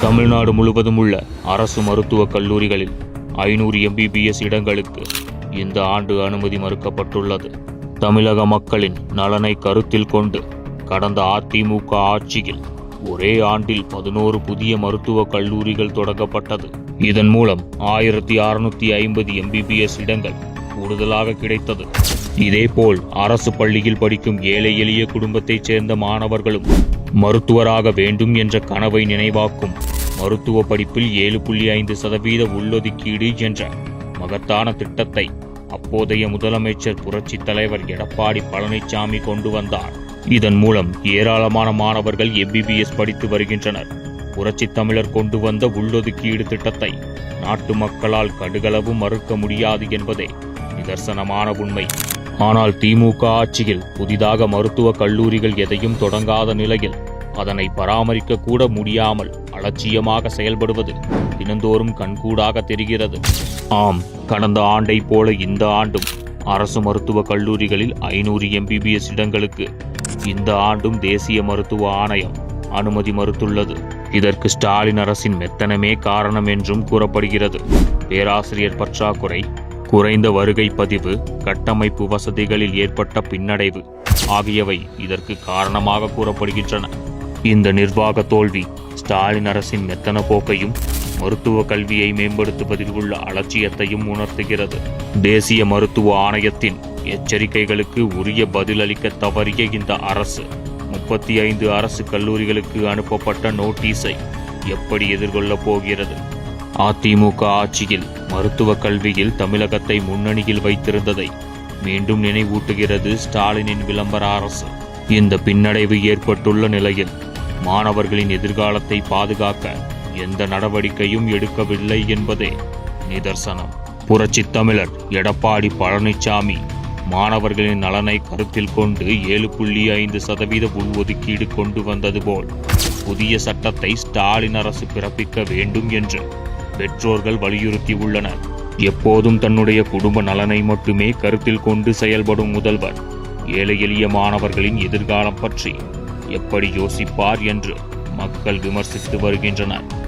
தமிழ்நாடு முழுவதும் உள்ள அரசு மருத்துவக் கல்லூரிகளில் ஐநூறு எம்பிபிஎஸ் இடங்களுக்கு இந்த ஆண்டு அனுமதி மறுக்கப்பட்டுள்ளது. தமிழக மக்களின் நலனை கருத்தில் கொண்டு கடந்த அதிமுக ஆட்சியில் ஒரே ஆண்டில் பதினோரு புதிய மருத்துவக் கல்லூரிகள் தொடங்கப்பட்டது. இதன் மூலம் ஆயிரத்தி அறுநூத்தி ஐம்பது எம்பிபிஎஸ் இடங்கள் கூடுதலாக கிடைத்தது. இதேபோல் அரசு பள்ளியில் படிக்கும் ஏழை எளிய குடும்பத்தைச் சேர்ந்த மாணவர்களும் மருத்துவராக வேண்டும் என்ற கனவை நினைவாக்கும் மருத்துவ படிப்பில் ஏழு புள்ளி ஐந்து சதவீத உள்ளொதுக்கீடு என்ற மகத்தான திட்டத்தை அப்போதைய முதலமைச்சர் புரட்சி தலைவர் எடப்பாடி பழனிசாமி கொண்டு வந்தார். இதன் மூலம் ஏராளமான மாணவர்கள் எம்பிபிஎஸ் படித்து வருகின்றனர். புரட்சி தமிழர் கொண்டு வந்த உள்ளொதுக்கீடு திட்டத்தை நாட்டு மக்களால் கடுகளவு மறுக்க முடியாது என்பதே நிதர்சனமான உண்மை. ஆனால் திமுக ஆட்சியில் புதிதாக மருத்துவக் கல்லூரிகள் எதையும் தொடங்காத நிலையில் அதனை பராமரிக்க கூட முடியாமல் அலட்சியமாக செயல்படுவது தினந்தோறும் கண்கூடாக தெரிகிறது. ஆம் கடந்த ஆண்டை போல இந்த ஆண்டும் அரசு மருத்துவக் கல்லூரிகளில் ஐநூறு எம்பிபிஎஸ் இடங்களுக்கு இந்த ஆண்டும் தேசிய மருத்துவ ஆணையம் அனுமதி மறுத்துள்ளது. இதற்கு ஸ்டாலின் அரசின் மெத்தனமே காரணம் என்றும் கூறப்படுகிறது. பேராசிரியர் பற்றாக்குறை குறைந்த வருகை பதிவு கட்டமைப்பு வசதிகளில் ஏற்பட்ட பின்னடைவு ஆகியவை இதற்கு காரணமாக கூறப்படுகின்றன. இந்த நிர்வாக தோல்வி ஸ்டாலின் அரசின் மெத்தன போக்கையும் மருத்துவ கல்வியை மேம்படுத்துவதில் உள்ள அலட்சியத்தையும் உணர்த்துகிறது. தேசிய மருத்துவ ஆணையத்தின் எச்சரிக்கைகளுக்கு உரிய பதிலளிக்க தவறிய இந்த அரசு முப்பத்தி ஐந்து அரசு கல்லூரிகளுக்கு அனுப்பப்பட்ட நோட்டீஸை எப்படி எதிர்கொள்ளப் போகிறது? அதிமுக ஆட்சியில் மருத்துவ கல்வியில் தமிழகத்தை முன்னணியில் வைத்திருந்ததை மீண்டும் நினைவூட்டுகிறது ஸ்டாலினின் விளம்பர அரசு. இந்த பின்னடைவு ஏற்பட்டுள்ள நிலையில் மாணவர்களின் எதிர்காலத்தை பாதுகாக்க எந்த நடவடிக்கையும் எடுக்கவில்லை என்பதே நிதர்சனம். புரட்சி தமிழர் எடப்பாடி பழனிசாமி மாணவர்களின் நலனை கருத்தில் கொண்டு ஏழு புள்ளி ஐந்து சதவீத உள்ஒதுக்கீடு கொண்டு வந்தது போல் புதிய சட்டத்தை ஸ்டாலின் அரசு பிறப்பிக்க வேண்டும் என்று பெற்றோர்கள் வலியுறுத்தியுள்ளனர் எப்போதும் தன்னுடைய குடும்ப நலனை மட்டுமே கருத்தில் கொண்டு செயல்படும் முதல்வர் ஏழை எளிய மாணவர்களின் எதிர்காலம் பற்றி எப்படி யோசிப்பார் என்று மக்கள் விமர்சித்து வருகின்றனர்.